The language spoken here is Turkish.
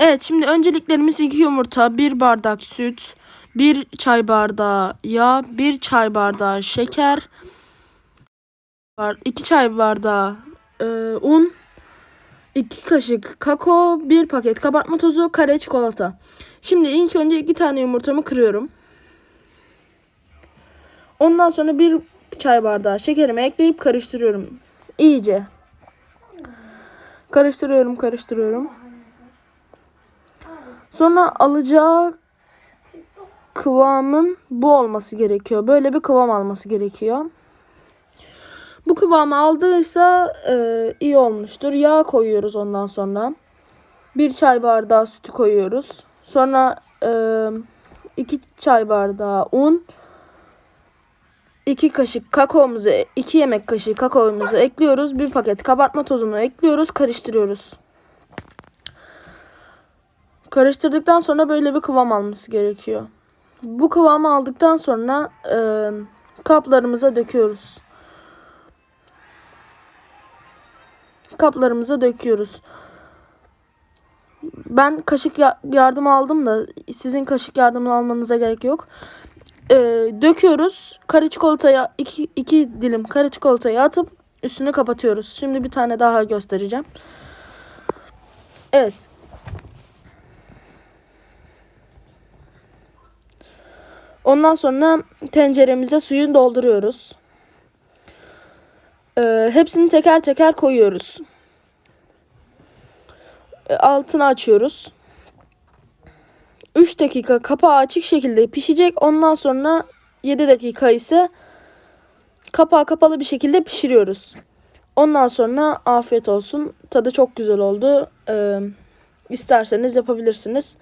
Evet şimdi önceliklerimiz 2 yumurta, 1 bardak süt, 1 çay bardağı yağ, 1 çay bardağı şeker, 2 çay bardağı e, un, 2 kaşık kakao, 1 paket kabartma tozu, kare çikolata. Şimdi ilk önce 2 tane yumurtamı kırıyorum. Ondan sonra 1 çay bardağı şekerimi ekleyip karıştırıyorum. İyice. Karıştırıyorum, karıştırıyorum. Sonra alacağı kıvamın bu olması gerekiyor. Böyle bir kıvam alması gerekiyor. Bu kıvamı aldıysa e, iyi olmuştur. Yağ koyuyoruz ondan sonra. Bir çay bardağı sütü koyuyoruz. Sonra e, iki çay bardağı un. 2 kaşık kakaomuzu, 2 yemek kaşığı kakaomuzu ekliyoruz. Bir paket kabartma tozunu ekliyoruz. Karıştırıyoruz. Karıştırdıktan sonra böyle bir kıvam alması gerekiyor. Bu kıvamı aldıktan sonra e, kaplarımıza döküyoruz. Kaplarımıza döküyoruz. Ben kaşık ya- yardım aldım da sizin kaşık yardımı almanıza gerek yok. E, döküyoruz. Kare çikolataya iki, iki dilim kare çikolatayı atıp üstünü kapatıyoruz. Şimdi bir tane daha göstereceğim. Evet. Ondan sonra tenceremize suyunu dolduruyoruz. Ee, hepsini teker teker koyuyoruz. Ee, altını açıyoruz. 3 dakika kapağı açık şekilde pişecek. Ondan sonra 7 dakika ise kapağı kapalı bir şekilde pişiriyoruz. Ondan sonra afiyet olsun. Tadı çok güzel oldu. Ee, isterseniz yapabilirsiniz.